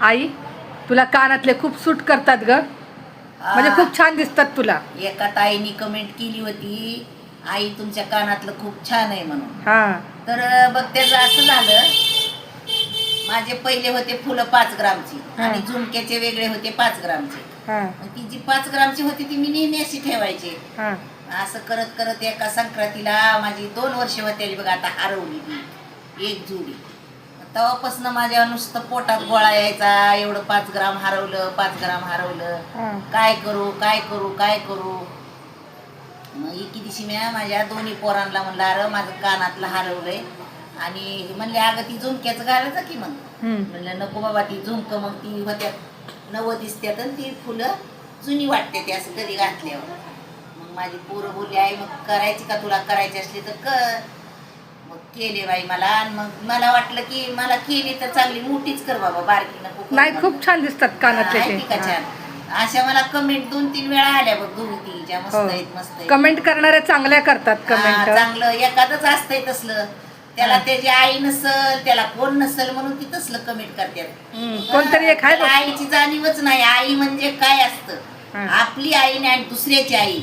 आई तुला कानातले खूप सूट करतात ग. म्हणजे खूप छान दिसतात तुला. एका ताईनी कमेंट केली होती आई तुमच्या कानातलं खूप छान आहे म्हणून. हा. तर बघ त्याचं असं झालं माझे पहिले होते फुलं पाच ग्रामची आणि झुमक्याचे वेगळे होते पाच ग्रामचे. हा. मग ती जी पाच ग्रामची होती ती मी नेहमी अशी ठेवायची. हा. असं करत करत एका संक्रांतीला माझी दोन वर्ष होते बघा आता हरवली ती. एक जुडी. तेव्हापासून माझ्या नुसतं पोटात गोळा यायचा एवढं पाच ग्राम हरवलं पाच ग्राम हरवलं. काय करू काय करू काय करू? मग एके दिवशी मी माझ्या दोन्ही पोरांना म्हणलं अरे माझं कानातलं हरवलंय. आणि म्हणले अगं ती झुमक्याचं घालायचं की मग. म्हणलं नको बाबा ती झुमक मग ती होत्या नवं दिसत्यात आणि ती फुलं जुनी वाटते ते असं कधी घातल्यावर. मग माझी पोरं बोलली आई मग करायची का तुला? करायची असली तर कर. केले बाई मला आणि मग मला वाटलं की मला केली तर चांगली मोठीच कर बाबा बारकी नको करू नाही मला. खूप छान दिसतात कानातले आहे ती का ते छान अशा मला कमेंट दोन तीन वेळा आल्या बघ दोन तीनच्या मस्त हो. आहेत मस्त आहेत. कमेंट करणारे चांगल्या करतात हा, कमेंट चांगलं एखादंच असतंय तसलं त्याला. त्याची आई नसल त्याला कोण नसल म्हणून ती तसलं कमेंट करतात कोणतरी एक आहे त्याला बघ. आईची जाणीवच नाही आई म्हणजे काय हा. असतं आपली आई नाही आणि दुसऱ्याची आई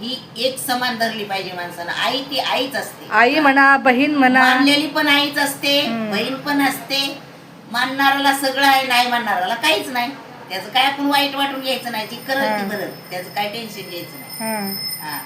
ही एक समान धरली पाहिजे माणसानं. आई ती आईच असते. आई म्हणा बहीण म्हणा. मानलेली पण आईच असते. बहीण पण असते. मानणाऱ्याला सगळं आहे नाही मानणाऱ्याला काहीच नाही. त्याचं काय आपण वाईट वाटून घ्यायचं नाही. ती करत ती. बरं त्याचं काय टेन्शन घ्यायचं नाही. हा. हा.